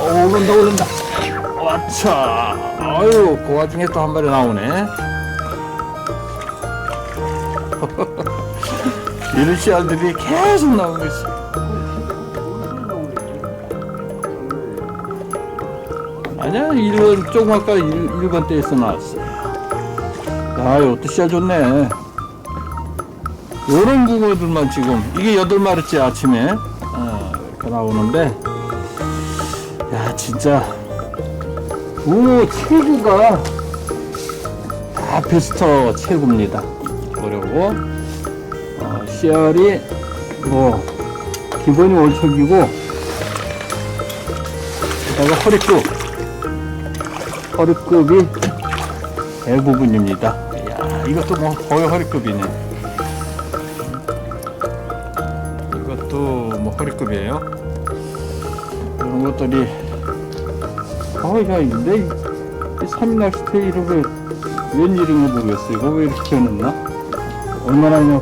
어, 오른다 오른다. 와차. 아유 그 와중에 또 한 마리 나오네. 이런 씨알들이 계속 나오고 있어. 아니야 1번 조금 아까 1, 1번 때에서 나왔어. 아 이것도 씨알 좋네. 요런 붕어들만 지금 이게 여덟 마리째 아침에 어, 이렇게 나오는데 야 진짜. 붕어 최고가 다 베스터 최고입니다. 그리고 어, 씨알이 뭐 기본이 월척이고 그다가 허리급 허리급이 대부분입니다. 야 이것도 뭐 거의 허리급이네. 이것도 뭐 허리급이에요. 이런 것들이 아야 근데 이 삼낚시대 이렇게 웬일인가 모르겠어. 이거 왜 이렇게 해놨나? 얼마나 그냥